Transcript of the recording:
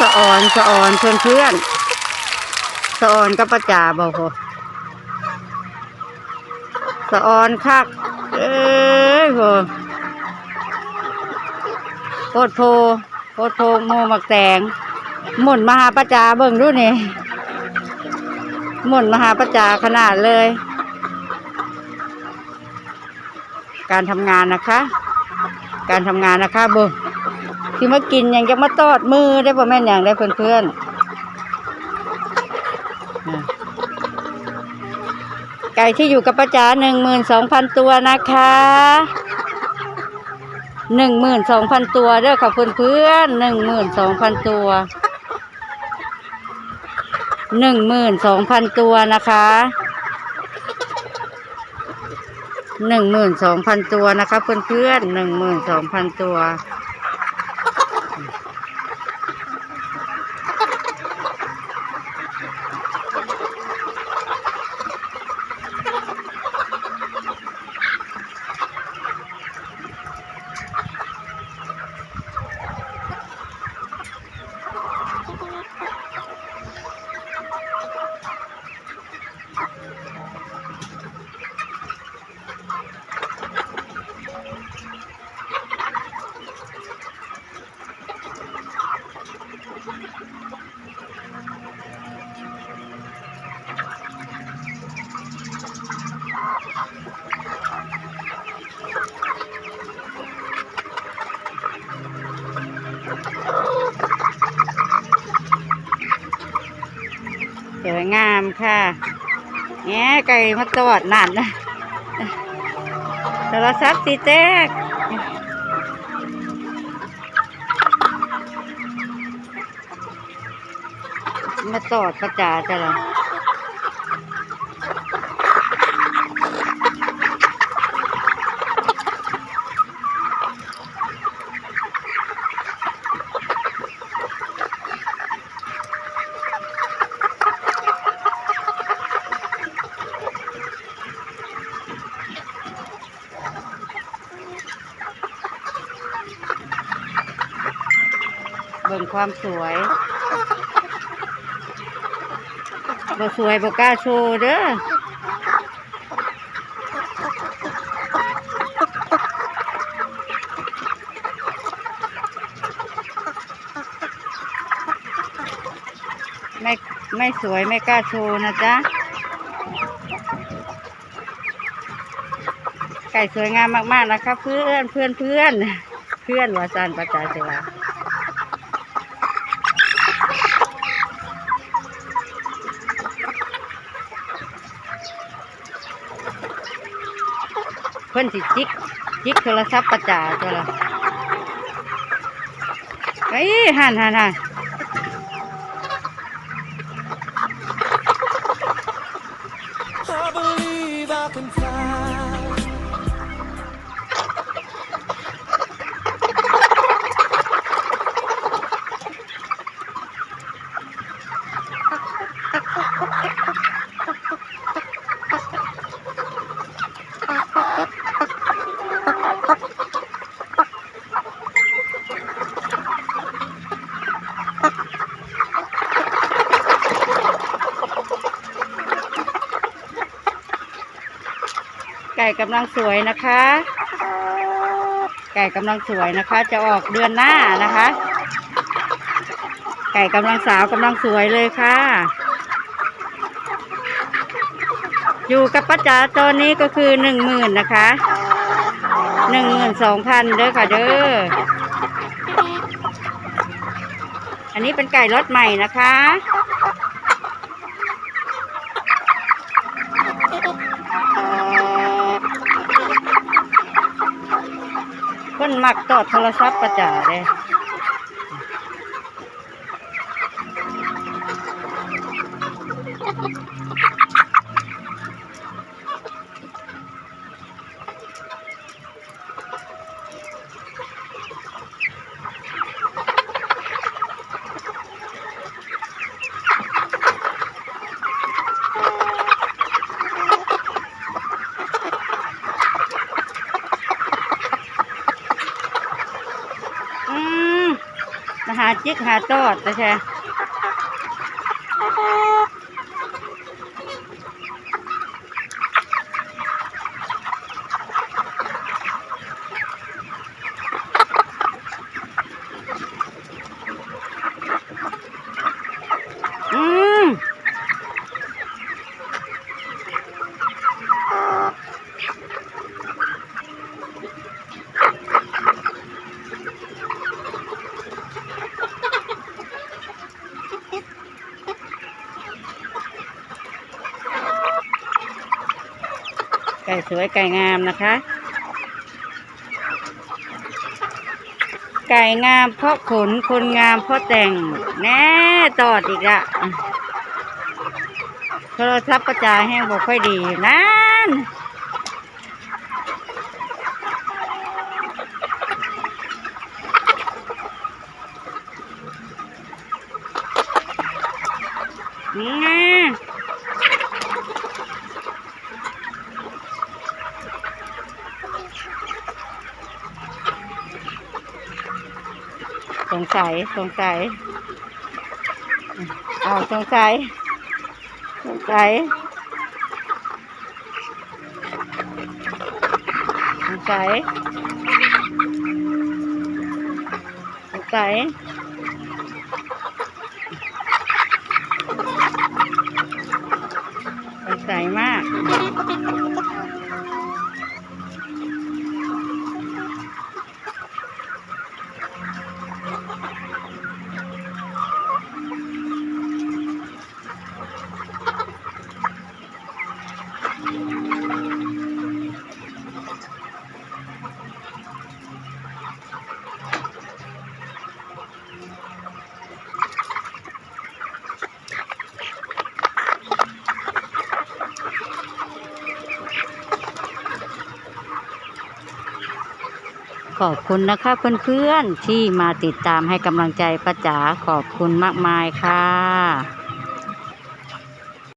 สะออนสะออนเพื่อนเพื่อนสะออนกับประจาบอกโหสะออนคัก เอ้ยโหโคตรโพโคตรโพโมหมักแตงหมุนมหาประจาเบิ่งดูนี่หมุนมหาประจาขนาดเลย การทำงานนะคะ การทำงานนะคะเบิ่ง ที่มากินยังจะมาตอดมือได้ป่ะแม่นอย่างได้เพื่อนๆอะไก่ที่อยู่กับป้าจ๋าหนึ่งหมื่นสองพันตัวนะคะหนึ่งหมื่นสองพันตัวเด้อค่ะเพื่อนๆหนึ่งหมื่นสองพันตัวหนึ่งหมื่นสองพันตัวนะคะหนึ่งหมื่นสองพันตัวนะคะเพื่อนๆหนึ่งหมื่นสองพันตัว ค่ะแง่ไก่มาตอดนั่นนะโทรศัพท์สีแตกมาตอดประจาจะละ ความสวยบ่สวยบ่กล้าโชว์เด้อไม่ไม่สวยไม่กล้าโชว์นะจ๊ะ ไก่สวยงามมากๆนะคะเพื่อนเพื่อนเพื่อนเพื่อนวาซันประจาเสวา พื่อนสิจิกจิกโทรศัพท์ประจาตัวละเฮ้ยหันหันหัน ไก่กำลังสวยนะคะ ไก่กำลังสวยนะคะ จะออกเดือนหน้านะคะ ไก่กำลังสาวกำลังสวยเลยค่ะ อยู่กับป้าจ๋าตอนนี้ก็คือหนึ่งหมื่นนะคะหนึ่งหมื่นสองพันเด้อค่ะเด้อ อันนี้เป็นไก่รสใหม่นะคะ เพิ่นมักตอดโทรศัพท์ประจ่าเลยม มา หาจิกหาตอดนะใช่อืม ไก่สวยไก่งามนะคะ ไก่งามเพราะขน คนงามเพราะแต่ง แน่ตอดอีกอะโทรศัพท์ประจายแห้งบอกค่อยดีนั่นไง สงสัยสงสัยเอาสงสัยสงสัยสงสัยสงสัยสงสัยมาก ขอบคุณนะคะเพื่อนๆที่มาติดตามให้กำลังใจป้าจ๋าขอบคุณมากมายค่ะ